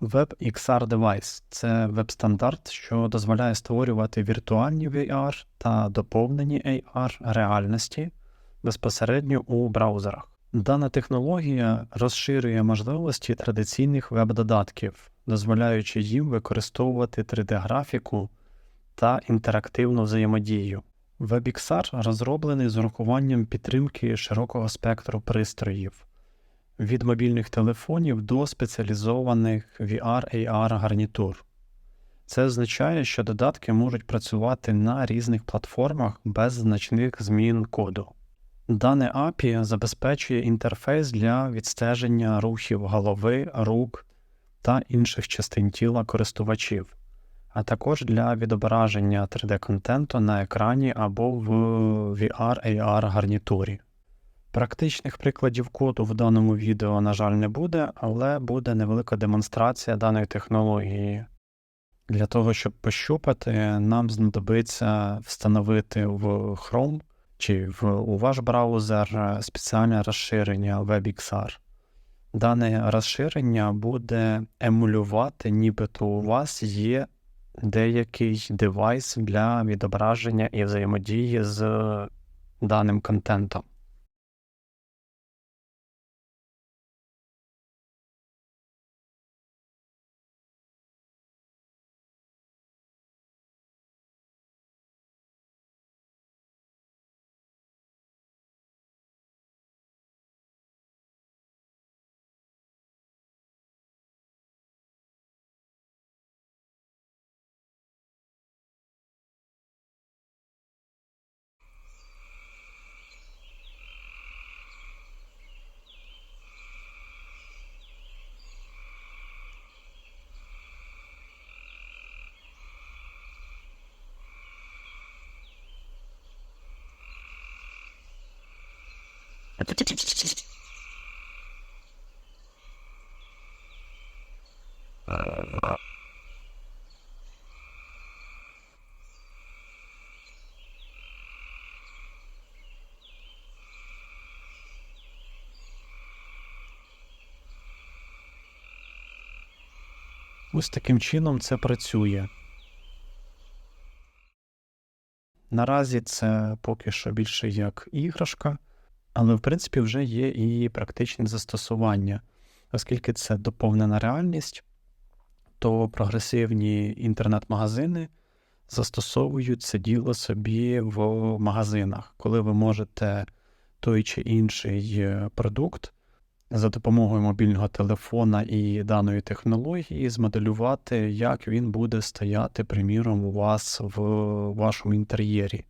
WebXR Device це веб-стандарт, що дозволяє створювати віртуальні VR та доповнені AR реальності безпосередньо у браузерах. Дана технологія розширює можливості традиційних веб-додатків, дозволяючи їм використовувати 3D-графіку та інтерактивну взаємодію. WebXR розроблений з урахуванням підтримки широкого спектру пристроїв від мобільних телефонів до спеціалізованих VR-AR гарнітур. Це означає, що додатки можуть працювати на різних платформах без значних змін коду. Дане API забезпечує інтерфейс для відстеження рухів голови, рук та інших частин тіла користувачів, а також для відображення 3D-контенту на екрані або в VR-AR гарнітурі. Практичних прикладів коду в даному відео, на жаль, не буде, але буде невелика демонстрація даної технології. Для того, щоб пощупати, нам знадобиться встановити в Chrome чи в, у ваш браузер спеціальне розширення WebXR. Дане розширення буде емулювати, нібито у вас є деякий девайс для відображення і взаємодії з даним контентом. Ось таким чином це працює. Наразі це поки що більше як іграшка, але в принципі вже є і практичне застосування, оскільки це доповнена реальність, то прогресивні інтернет-магазини застосовують це діло собі в магазинах, коли ви можете той чи інший е, продукт за допомогою мобільного телефона і даної технології змоделювати, як він буде стояти, приміром, у вас в вашому інтер'єрі.